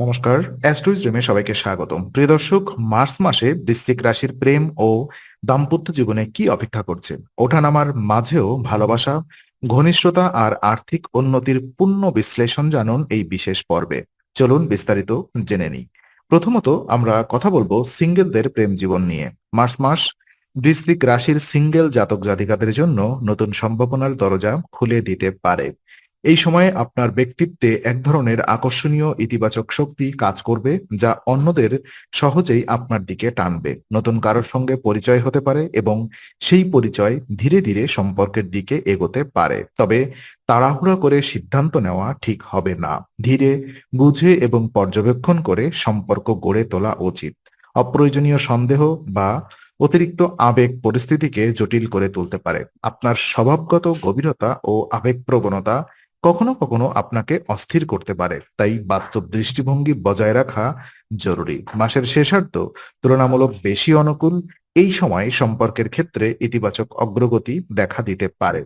নমস্কার অ্যাস্ট্রোইজ ড্রিমে সবাইকে স্বাগতম। প্রিয় দর্শক, মার্চ মাসে বৃশ্চিক রাশির প্রেম ও দাম্পত্য জীবনে কি অপেক্ষা করছে? ওঠানামার মাঝেও ভালোবাসা, ঘনিষ্ঠতা আর আর্থিক উন্নতির পূর্ণ বিশ্লেষণ জানুন এই বিশেষ পর্বে। চলুন বিস্তারিত জেনে নিই। প্রথমত আমরা কথা বলব সিঙ্গেলদের প্রেম জীবন নিয়ে। মার্চ মাস, বৃশ্চিক রাশির সিঙ্গেল জাতক জাতিকাদের জন্য নতুন সম্ভাবনার দরজা খুলে দিতে পারে। এই সময়ে আপনার ব্যক্তিত্বে এক ধরনের আকর্ষণীয় ইতিবাচক শক্তি কাজ করবে যা অন্যদের সহজেই আপনার দিকে টানবে। নতুন কারোর সঙ্গে পরিচয় হতে পারে এবং সেই পরিচয় ধীরে ধীরে সম্পর্কের দিকে এগোতে পারে। তবে তাড়াহুড়া করে সিদ্ধান্ত নেওয়া ঠিক হবে না। ধীরে বুঝে এবং পর্যবেক্ষণ করে সম্পর্ক গড়ে তোলা উচিত। অপ্রয়োজনীয় সন্দেহ বা অতিরিক্ত আবেগ পরিস্থিতিকে জটিল করে তুলতে পারে। আপনার স্বভাবগত গভীরতা ও আবেগপ্রবণতা কখনো কখনো আপনাকে অস্থির করতে পারে। তাই বাস্তব দৃষ্টিভঙ্গি বজায় রাখা জরুরি। মাসের শেষার্ধ তুলনামূলক বেশি অনুকূল। এই সময় সম্পর্কের ক্ষেত্রে ইতিবাচক অগ্রগতি দেখা দিতে পারে।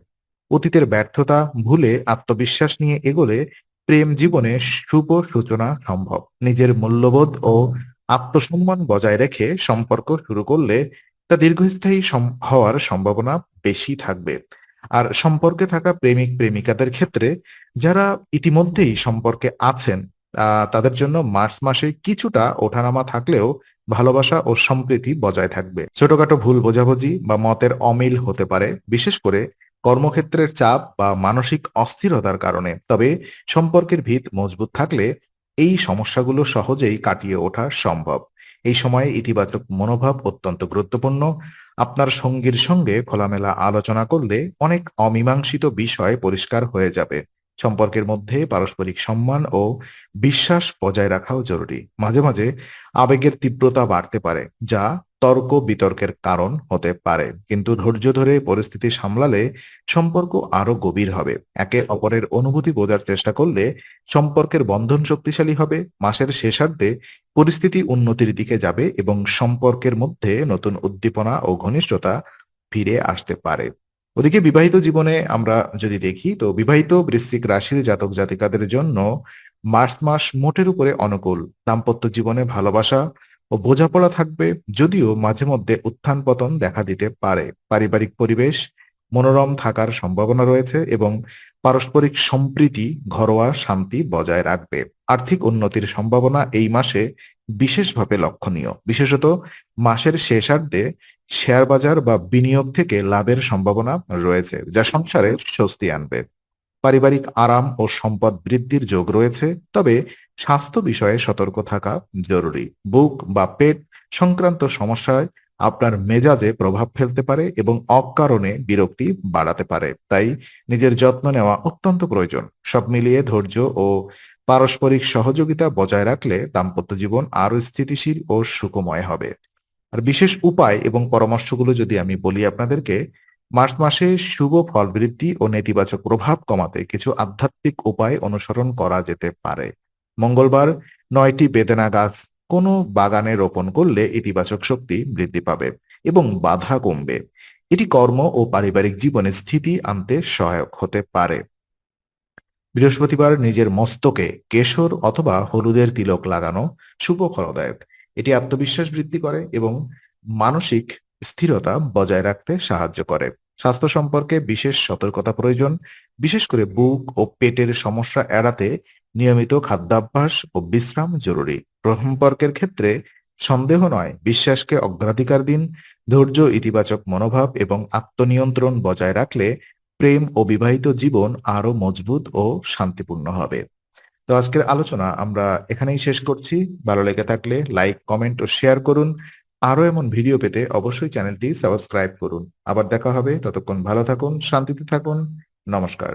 অতীতের ব্যর্থতা ভুলে আত্মবিশ্বাস নিয়ে এগোলে প্রেম জীবনে শুভ সূচনা সম্ভব। নিজের মূল্যবোধ ও আত্মসম্মান বজায় রেখে সম্পর্ক শুরু করলে তা দীর্ঘস্থায়ী হওয়ার সম্ভাবনা বেশি থাকবে। আর সম্পর্কে থাকা প্রেমিক প্রেমিকাদের ক্ষেত্রে যারা ইতিমধ্যেই সম্পর্কে আছেন তাদের জন্য মার্চ মাসে কিছুটা ওঠানামা থাকলেও ভালোবাসা ও সম্প্রীতি বজায় থাকবে। ছোটখাটো ভুল বোঝাবুঝি বা মতের অমিল হতে পারে, বিশেষ করে কর্মক্ষেত্রের চাপ বা মানসিক অস্থিরতার কারণে। তবে সম্পর্কের ভিত মজবুত থাকলে এই সমস্যাগুলো সহজেই কাটিয়ে ওঠা সম্ভব। এই সময়ে ইতিবাচক মনোভাব অত্যন্ত গুরুত্বপূর্ণ। আপনার সঙ্গীর সঙ্গে খোলামেলা আলোচনা করলে অনেক অমীমাংসিত বিষয় পরিষ্কার হয়ে যাবে। সম্পর্কের মধ্যে পারস্পরিক সম্মান ও বিশ্বাস বজায় রাখাও জরুরি। মাঝে মাঝে আবেগের তীব্রতা বাড়তে পারে, যা তর্ক বিতর্কের কারণ হতে পারে। কিন্তু ধৈর্য ধরে পরিস্থিতি সামলালে সম্পর্ক আরও গভীর হবে। একে অপরের অনুভূতি বোঝার চেষ্টা করলে সম্পর্কের বন্ধন শক্তিশালী হবে। মাসের শেষার্ধে পরিস্থিতি উন্নতির দিকে যাবে এবং সম্পর্কের মধ্যে নতুন উদ্দীপনা ও ঘনিষ্ঠতা ফিরে আসতে পারে। ওদিকে বিবাহিত জীবনে আমরা যদি দেখি, তো বিবাহিত বৃশ্চিক রাশির জাতক জাতিকাদের জন্য মার্চ মাস মোটের উপরে অনুকূল। দাম্পত্য জীবনে ভালোবাসা ও বোঝাপড়া থাকবে যদিও মাঝে মধ্যে উত্থান পতন দেখা দিতে পারে। পারিবারিক পরিবেশ মনোরম থাকার সম্ভাবনা রয়েছে এবং পারস্পরিক সম্প্রীতি, ঘরোয়া শান্তি বজায় রাখবে। আর্থিক উন্নতির সম্ভাবনা এই মাসে বিশেষভাবে লক্ষণীয়। বিশেষত মাসের শেষার্ধে শেয়ার বাজার বা বিনিয়োগ থেকে লাভের সম্ভাবনা রয়েছে, যা সংসারে স্বস্তি আনবে। পারিবারিক আরাম ও সম্পদ বৃদ্ধির যোগ রয়েছে, তবে স্বাস্থ্য বিষয়ে সতর্ক থাকা জরুরি। বুক বা পেট সংক্রান্ত সমস্যায় আপনার মেজাজে প্রভাব ফেলতে পারে এবং অকারণে বিরক্তি বাড়াতে পারে। তাই নিজের যত্ন নেওয়া অত্যন্ত প্রয়োজন। সব মিলিয়ে ধৈর্য ও পারস্পরিক সহযোগিতা বজায় রাখলে দাম্পত্য জীবন আরও স্থিতিশীল ও সুখময় হবে। আর বিশেষ উপায় এবং পরামর্শগুলো যদি আমি বলি আপনাদেরকে মার্চ মাসে শুভ ফল বৃদ্ধি ও নেতিবাচক প্রভাব কমাতে কিছু আধ্যাত্মিক উপায় অনুসরণ করা যেতে পারে। মঙ্গলবার নয়টি বেদেনা গাছ কোনো বাগানে রোপণ করলে ইতিবাচক শক্তি বৃদ্ধি পাবে এবং বাধা কমবে। এটি কর্ম ও পারিবারিক জীবনে স্থিতি আনতে সহায়ক হতে পারে। বৃহস্পতিবার নিজের মস্তকে কেশর অথবা হলুদের তিলক লাগানো শুভ ফলদায়ক। এটি আত্মবিশ্বাস বৃদ্ধি করে এবং মানসিক স্থিরতা বজায় রাখতে সাহায্য করে। স্বাস্থ্য সম্পর্কে বিশেষ সতর্কতা প্রয়োজন। বিশেষ করে বুক ও পেটের সমস্যা এড়াতে নিয়মিত খাদ্যাভ্যাস ও বিশ্রাম জরুরি। সম্পর্কের ক্ষেত্রে সন্দেহ নয়, বিশ্বাসকে অগ্রাধিকার দিন, ধৈর্য, ইতিবাচক মনোভাব এবং আত্মনিয়ন্ত্রণ বজায় রাখলে প্রেম ও বিবাহিত জীবন আরও মজবুত ও শান্তিপূর্ণ হবে। তো আজকের আলোচনা আমরা এখানেই শেষ করছি। ভালো লেগে থাকলে লাইক, কমেন্ট ও শেয়ার করুন। আরও এমন ভিডিও পেতে অবশ্যই চ্যানেলটি সাবস্ক্রাইব করুন। আবার দেখা হবে, ততক্ষণ ভালো থাকুন, শান্তিতে থাকুন, নমস্কার।